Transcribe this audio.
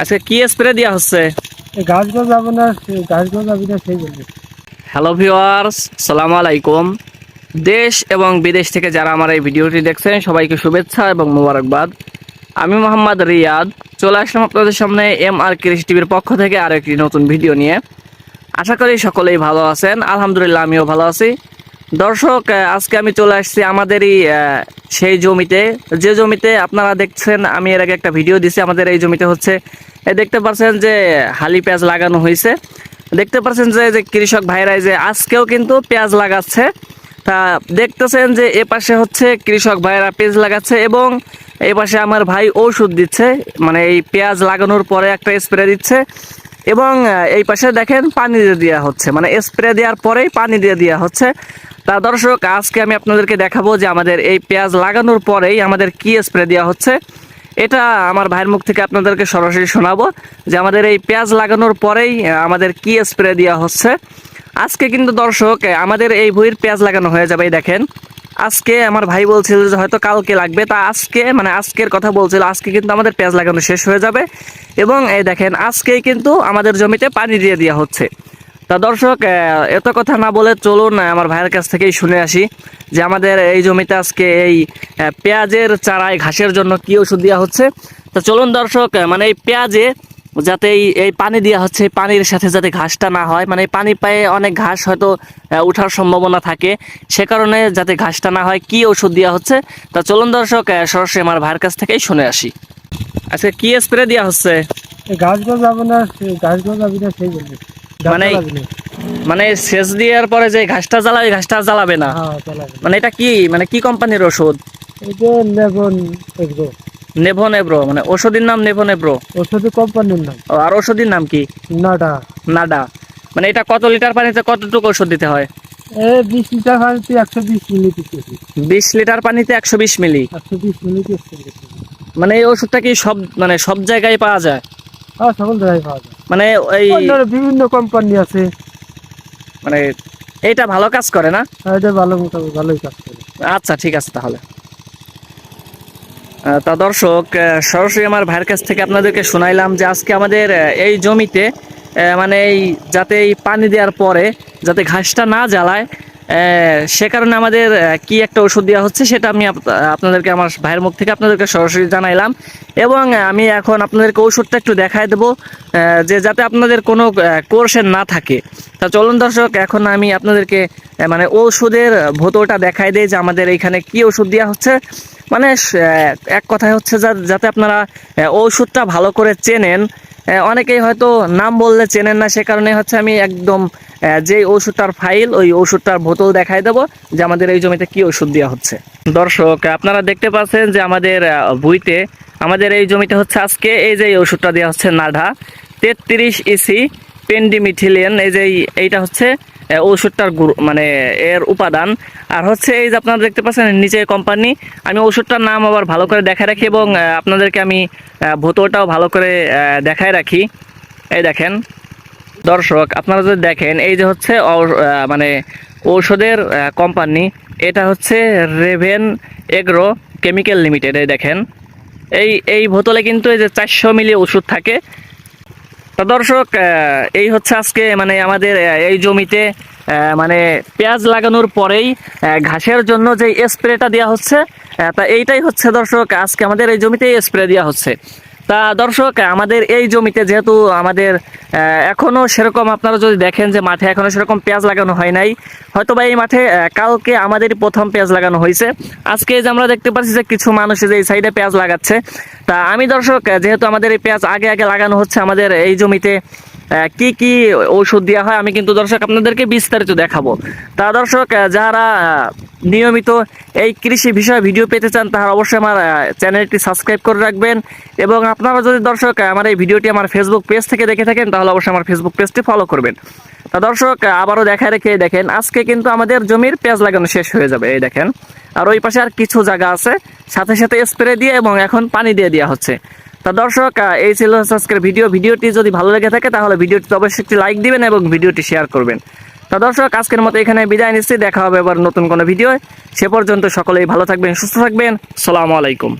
আচ্ছা কি স্প্রে দেওয়া হচ্ছে? সে- গাছগুলো সেই জন্য। হ্যালো ভিওয়ার্স সালাম আলাইকুম। দেশ এবং বিদেশ থেকে যারা আমার এই ভিডিওটি দেখছেন সবাইকে শুভেচ্ছা এবং মোবারকবাদ। আমি মোহাম্মদ রিয়াদ চলে আসলাম আপনাদের সামনে এম আর কৃষি টিভির পক্ষ থেকে আরও একটি নতুন ভিডিও নিয়ে। আশা করি সকলেই ভালো আছেন আলহামদুলিল্লাহ আমিও ভালো আছি। দর্শক আজকে আমি চলে আসছি আমাদেরই সেই জমিতে। যে জমিতে আপনারা দেখছেন, আমি এর আগে একটা ভিডিও দিছি, আমাদের এই জমিতে হচ্ছে, এ দেখতে পাচ্ছেন যে হালি পেঁয়াজ লাগানো হয়েছে দেখতে পাচ্ছেন যে যে কৃষক ভাইরাই যে আজকেও কিন্তু পেঁয়াজ লাগাচ্ছে। তা দেখতেছেন যে এ পাশে হচ্ছে কৃষক ভাইরা পেঁয়াজ লাগাচ্ছে এবং এই পাশে আমার ভাই ওষুধ দিচ্ছে। মানে এই পেঁয়াজ লাগানোর পরে একটা স্প্রে দিচ্ছে। এবং এই পাশে দেখেন পানি দিয়ে দেওয়া হচ্ছে। মানে স্প্রে দেওয়ার পরেই পানি দিয়ে দেওয়া হচ্ছে। তা দর্শক, আজকে আমি আপনাদেরকে দেখাবো যে আমাদের এই পেঁয়াজ লাগানোর পরেই আমাদের কি স্প্রে দেওয়া হচ্ছে। এটা আমার ভাইয়ের মুখ থেকে আপনাদেরকে সরাসরি শোনাবো যে আমাদের এই পেঁয়াজ লাগানোর পরেই আমাদের কি স্প্রে দেওয়া হচ্ছে। আজকে কিন্তু দর্শক, আমাদের এই বইয়ের পেঁয়াজ লাগানো হয়ে যাবে দেখেন। আজকে আমার ভাই বলছিল যে হয়তো কালকে লাগবে, তা আজকে মানে আজকের কথা বলছিল, আজকে কিন্তু আমাদের পেঁয়াজ লাগানো শেষ হয়ে যাবে। এবং এই দেখেন, আজকেই কিন্তু আমাদের জমিতে পানি দিয়ে দেওয়া হচ্ছে। তা দর্শক এত কথা না বলে চলুন আমার ভাইয়ের কাছ থেকেই শুনে আসি যে আমাদের এই জমিতে আজকে এই পেঁয়াজের চারায় ঘাসের জন্য কি ওষুধ দেওয়া হচ্ছে। তা চলুন দর্শক মানে এই পেঁয়াজে যাতে এই এই পানি দেওয়া হচ্ছে পানির সাথে যাতে ঘাসটা না হয়। মানে পানি পায়ে অনেক ঘাস হয়তো ওঠার সম্ভাবনা থাকে। সে কারণে যাতে ঘাসটা না হয় কি ওষুধ দেওয়া হচ্ছে তা চলুন দর্শক সরাসরি আমার ভাইয়ের কাছ থেকেই শুনে আসি। আচ্ছা কি স্প্রে দেওয়া হচ্ছে? যাবে না যাবে না সেই মানে- মানে সেচ দেওয়ার পরে যে ঘাসটা জ্বালাবে ঘাসটা জ্বালাবে না? হ্যাঁ মানে এটা কি মানে কি কোম্পানির ওষুধ? লেবন নেভন এব্রো মানে ওষুধের নাম নেভন এব্রো কোম্পানির নাম। ও, আর ওষুধের নাম কি? নাডা। নাডা। মানে এটা কত লিটার পানিতে কতটুকু ওষুধ দিতে হয়? এ বিশ লিটার পানিতে একশো বিশ মিনিট দিতেছি বিশ লিটার পানিতে একশো বিশ মিলি? একশো বিশ মিনিট মানে এই ওষুধটা কি সব মানে সব জায়গায় পাওয়া যায়? হ্যাঁ সকল জায়গায় পাওয়া যায়। মানে এই অন্যান্য বিভিন্ন কোম্পানি আছে। মানে এইটা ভালো কাজ করে না? আর এটা ভালো মোটামুটি ভালোই কাজ করে। আচ্ছা ঠিক আছে তাহলে। তা দর্শক সরাসরি আমার ভাইয়ের কাছ থেকে আপনাদেরকে শোনাইলাম যে আজকে আমাদের এই জমিতে মানে এই যাতে এই পানি দেওয়ার পরে যাতে ঘাসটা না জ্বালায় সে কারণে আমাদের কি একটা ওষুধ দেওয়া হচ্ছে সেটা আমি আপ- আপনাদেরকে আমার ভাইয়ের মুখ থেকে আপনাদেরকে সরাসরি জানাইলাম। এবং আমি এখন আপনাদেরকে ওষুধটা একটু দেখাই দেবো যে যাতে আপনাদের কোনো কোর্সের না থাকে। তা চলুন দর্শক, এখন আমি আপনাদেরকে মানে ওষুধের ভোতরটা দেখাই দেই যে আমাদের এইখানে কি ওষুধ দেওয়া হচ্ছে। মানে এক কথায় হচ্ছে যা- যাতে আপনারা ওষুধটা ভালো করে চেনেন। অনেকেই হয়তো নাম বললে চেনেন না, সে কারণে হচ্ছে আমি একদম যে ওষুধটার ফাইল, ওই ওষুধটার বোতল দেখাই দেবো যে আমাদের এই জমিতে কি ওষুধ দেওয়া হচ্ছে। দর্শক, আপনারা দেখতে পাচ্ছেন যে আমাদের বইতে আমাদের এই জমিতে হচ্ছে আজকে এই যে ওষুধটা দেওয়া হচ্ছে নাঢা তেত্রিশ ইসি পেন্ডিমিথিলিয়ান এই যে এইটা হচ্ছে ওষুধটার মানে এর উপাদান। আর হচ্ছে এই যে আপনারা দেখতে পাচ্ছেন নিচে কোম্পানি আমি ওষুধটার নাম আবার ভালো করে দেখায় রাখি এবং আপনাদেরকে আমি বোতলটাও ভালো করে দেখায় রাখি। এই দেখেন, দর্শক, আপনারা যদি দেখেন, এই যে হচ্ছে মানে ঔষধের কোম্পানি এটা হচ্ছে রেভেন এগ্রো কেমিক্যাল লিমিটেড এই দেখেন। এই এই বোতলে কিন্তু এই যে চারশো মিলি ওষুধ থাকে। তো দর্শক এই হচ্ছে আজকে মানে আমাদের এই জমিতে মানে পেঁয়াজ লাগানোর পরেই ঘাসের জন্য যে স্প্রেটা দেওয়া হচ্ছে তা এইটাই হচ্ছে দর্শক, আজকে আমাদের এই জমিতে স্প্রে দেওয়া হচ্ছে। তা দর্শক, আমাদের এই জমিতে যেহেতু আমাদের এখনও এখনও সেরকম আপনারা যদি দেখেন যে মাঠে এখনও সেরকম পেঁয়াজ লাগানো হয় নাই হয়তো বা এই মাঠে কালকে আমাদের প্রথম পেঁয়াজ লাগানো হয়েছে। আজকে যে আমরা দেখতে পাচ্ছি যে কিছু মানুষ যে এই সাইডে পেঁয়াজ লাগাচ্ছে। তা আমি দর্শক যেহেতু আমাদের এই পেঁয়াজ আগে আগে লাগানো হচ্ছে আমাদের এই জমিতে কি কি ঔষধ দেওয়া হয় আমি কিন্তু দর্শক আপনাদেরকে বিস্তারিত দেখাবো। তা দর্শক যারা নিয়মিত এই কৃষি বিষয়ে ভিডিও পেতে চান, তারা অবশ্যই আমার চ্যানেলটি সাবস্ক্রাইব করে রাখবেন এবং আপনারা যদি দর্শক আমার এই ভিডিওটি আমার ফেসবুক পেজ থেকে দেখে থাকেন, তাহলে অবশ্যই আমার ফেসবুক পেজটি ফলো করবেন। তা দর্শক আবারও দেখা রেখে দেখেন, আজকে কিন্তু আমাদের জমির পেঁয়াজ লাগানো শেষ হয়ে যাবে, এই দেখেন। আর ওই পাশে আর কিছু জায়গা আছে, সাথে সাথে স্প্রে দিয়ে এবং এখন পানি দিয়ে দেওয়া হচ্ছে। তা দর্শক এই ছিল আজকের ভিডিও। ভিডিওটি যদি ভালো লেগে থাকে, তাহলে ভিডিওটি অবশ্যই একটি লাইক দিবেন এবং ভিডিওটি শেয়ার করবেন। তা দর্শক, আজকের মতো এখানে বিদায় নিচ্ছি। দেখা হবে আবার নতুন কোনো ভিডিও সে পর্যন্ত সকলেই ভালো থাকবেন, সুস্থ থাকবেন। সালামু আলাইকুম।